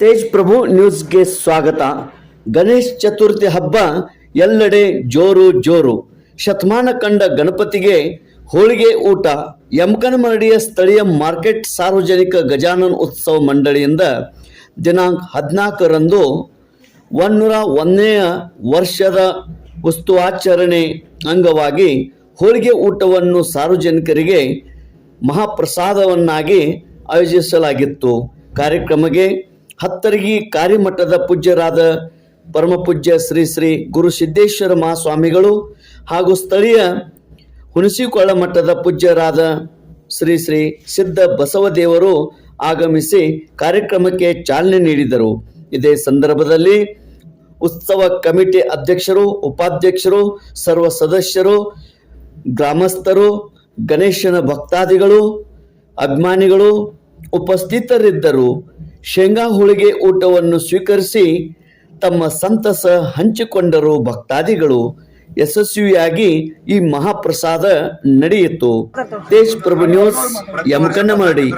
ತೇಜ್ ಪ್ರಭು ನ್ಯೂಸ್ಗೆ ಸ್ವಾಗತ. ಗಣೇಶ್ ಚತುರ್ಥಿ ಹಬ್ಬ ಎಲ್ಲೆಡೆ ಜೋರು ಜೋರು. ಶತಮಾನ ಕಂಡ ಗಣಪತಿಗೆ ಹೋಳಿಗೆ ಊಟ. ಯಮಕನಮರಡಿಯ ಸ್ಥಳೀಯ ಮಾರ್ಕೆಟ್ ಸಾರ್ವಜನಿಕ ಗಜಾನನ ಉತ್ಸವ ಮಂಡಳಿಯಿಂದ ದಿನಾಂಕ ಹದಿನಾಲ್ಕರಂದು ಒನ್ನೂರ ಒಂದನೆಯ ವರ್ಷದ ವಸ್ತುವಾಚರಣೆ ಅಂಗವಾಗಿ ಹೋಳಿಗೆ ಊಟವನ್ನು ಸಾರ್ವಜನಿಕರಿಗೆ ಮಹಾಪ್ರಸಾದವನ್ನಾಗಿ ಆಯೋಜಿಸಲಾಗಿತ್ತು. ಕಾರ್ಯಕ್ರಮಕ್ಕೆ ಹತ್ತರಗಿ ಕಾರ್ಯಮಠದ ಪೂಜ್ಯರಾದ ಪರಮಪೂಜ್ಯ ಶ್ರೀ ಶ್ರೀ ಗುರು ಸಿದ್ದೇಶ್ವರ ಮಹಾಸ್ವಾಮಿಗಳು ಹಾಗೂ ಸ್ಥಳೀಯ ಹುಣಸಿಕೊಳ್ಳ ಮಠದ ಪೂಜ್ಯರಾದ ಶ್ರೀ ಶ್ರೀ ಸಿದ್ಧ ಬಸವದೇವರು ಆಗಮಿಸಿ ಕಾರ್ಯಕ್ರಮಕ್ಕೆ ಚಾಲನೆ ನೀಡಿದರು. ಇದೇ ಸಂದರ್ಭದಲ್ಲಿ ಉತ್ಸವ ಕಮಿಟಿ ಅಧ್ಯಕ್ಷರು, ಉಪಾಧ್ಯಕ್ಷರು, ಸರ್ವ ಸದಸ್ಯರು, ಗ್ರಾಮಸ್ಥರು, ಗಣೇಶನ ಭಕ್ತಾದಿಗಳು, ಅಭಿಮಾನಿಗಳು ಉಪಸ್ಥಿತರಿದ್ದರು. ಶೇಂಗಾ ಹೋಳಿಗೆ ಊಟವನ್ನು ಸ್ವೀಕರಿಸಿ ತಮ್ಮ ಸಂತಸ ಹಂಚಿಕೊಂಡರು ಭಕ್ತಾದಿಗಳು. ಯಶಸ್ವಿಯಾಗಿ ಈ ಮಹಾಪ್ರಸಾದ ನಡೆಯಿತು. ತೇಜ್ ಪ್ರಭು ನ್ಯೂಸ್ ಯಮಕನಮರಡಿಕ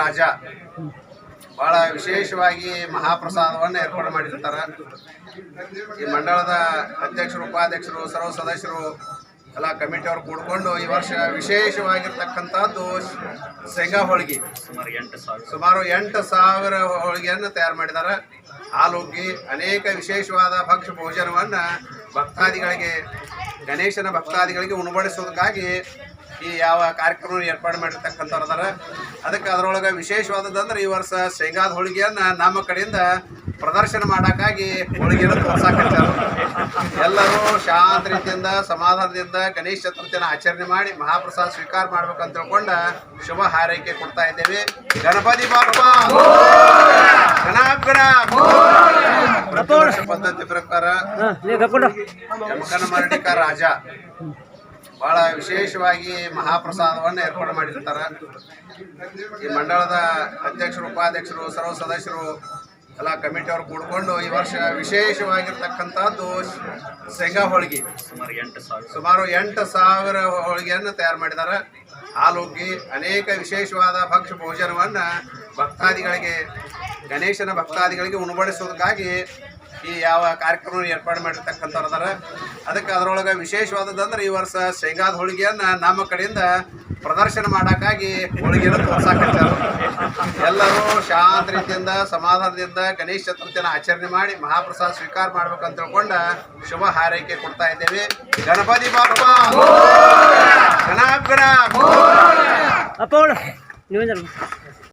ರಾಜ. ಬಹಳ ವಿಶೇಷವಾಗಿ ಮಹಾಪ್ರಸಾದವನ್ನು ಏರ್ಪಾಡು ಮಾಡಿರ್ತಾರೆ. ಈ ಮಂಡಳದ ಅಧ್ಯಕ್ಷರು, ಉಪಾಧ್ಯಕ್ಷರು, ಸರ್ವ ಸದಸ್ಯರು ಎಲ್ಲ ಕಮಿಟಿಯವರು ಕೂಡ್ಕೊಂಡು ಈ ವರ್ಷ ವಿಶೇಷವಾಗಿರ್ತಕ್ಕಂಥದ್ದು ಶೇಂಗಾ ಹೋಳಿಗೆ. ಸುಮಾರು ಎಂಟು ಸಾವಿರ. ಹೋಳಿಗೆಯನ್ನು ತಯಾರು ಮಾಡಿದ್ದಾರೆ. ಹಾಲುಗ್ಗಿ ಅನೇಕ ವಿಶೇಷವಾದ ಭಕ್ಷ್ಯ ಭೋಜನವನ್ನು ಭಕ್ತಾದಿಗಳಿಗೆ ಗಣೇಶನ ಭಕ್ತಾದಿಗಳಿಗೆ ಉಣಬಡಿಸೋದಕ್ಕಾಗಿ ಈ ಯಾವ ಕಾರ್ಯಕ್ರಮ ಏರ್ಪಾಡು ಮಾಡಿರ್ತಕ್ಕಂಥವ್ರದಾರ ಅದಕ್ಕೆ ಅದರೊಳಗೆ ವಿಶೇಷವಾದದಂದ್ರೆ ಈ ವರ್ಷ ಶೇಂಗಾದ ಹೋಳಿಗೆಯನ್ನು ನಮ್ಮ ಕಡೆಯಿಂದ ಪ್ರದರ್ಶನ ಮಾಡೋಕ್ಕಾಗಿ ಹೋಳಿಗೆಯನ್ನು ತೋರ್ಸಾಕತ್ತಾರ ಎಲ್ಲರೂ ಶಾಂತ ರೀತಿಯಿಂದ ಸಮಾಧಾನದಿಂದ ಗಣೇಶ ಚತುರ್ಥಿನ ಆಚರಣೆ ಮಾಡಿ ಮಹಾಪ್ರಸಾದ ಸ್ವೀಕಾರ ಮಾಡ್ಬೇಕಂತ ತಿಳ್ಕೊಂಡ ಶುಭ ಹಾರೈಕೆ ಕೊಡ್ತಾ ಇದ್ದೇವೆ. ಗಣಪತಿ ಬಾಪ್ಪ! ಗಣಾಪ್ ಗಣಾಪ್ ಪದ್ಧತಿ ಪ್ರಕಾರ ಮರಣಿಕ ರಾಜ ಬಹಳ ವಿಶೇಷವಾಗಿ ಮಹಾಪ್ರಸಾದವನ್ನು ಏರ್ಪಾಡು ಮಾಡಿರ್ತಾರ. ಈ ಮಂಡಳದ ಅಧ್ಯಕ್ಷರು ಉಪಾಧ್ಯಕ್ಷರು ಸರ್ವ ಸದಸ್ಯರು ಎಲ್ಲ ಕಮಿಟಿಯವರು ಕೂಡ್ಕೊಂಡು ಈ ವರ್ಷ ವಿಶೇಷವಾಗಿರ್ತಕ್ಕಂಥದ್ದು ಶೇಂಗಾ ಹೋಳಿಗೆ. ಸುಮಾರು ಎಂಟು ಸಾವಿರ. ಹೋಳಿಗೆಯನ್ನು ತಯಾರು ಮಾಡಿದ್ದಾರೆ. ಹಾಲುಗ್ಗಿ ಅನೇಕ ವಿಶೇಷವಾದ ಭಕ್ಷ ಭೋಜನವನ್ನು ಭಕ್ತಾದಿಗಳಿಗೆ ಗಣೇಶನ ಭಕ್ತಾದಿಗಳಿಗೆ ಉಣಬಡಿಸೋದಕ್ಕಾಗಿ ಈ ಯಾವ ಕಾರ್ಯಕ್ರಮ ಏರ್ಪಾಡು ಮಾಡಿರ್ತಕ್ಕಂಥವ್ರು ಅದಕ್ಕೆ ಅದರೊಳಗೆ ಅಂದ್ರೆ ಈ ವರ್ಷ ಶೇಂಗಾದ ಹೋಳಿಗೆಯನ್ನು ನಮ್ಮ ಕಡೆಯಿಂದ ಪ್ರದರ್ಶನ ಮಾಡೋಕ್ಕಾಗಿ ಹೋಳಿಗೆ ತೋರ್ಸಾಕತ್ತಾರ. ಎಲ್ಲರೂ ಶಾಂತ ರೀತಿಯಿಂದ ಸಮಾಧಾನದಿಂದ ಗಣೇಶ ಚತುರ್ಥಿನ ಆಚರಣೆ ಮಾಡಿ ಮಹಾಪ್ರಸಾದ ಸ್ವೀಕಾರ ಮಾಡ್ಬೇಕಂತ ತಿಳ್ಕೊಂಡ ಶುಭ ಹಾರೈಕೆ ಕೊಡ್ತಾ ಇದ್ದೇವೆ. ಗಣಪತಿ ಬಾಪ್ಪ! ಗಣಾಗ್ರಹ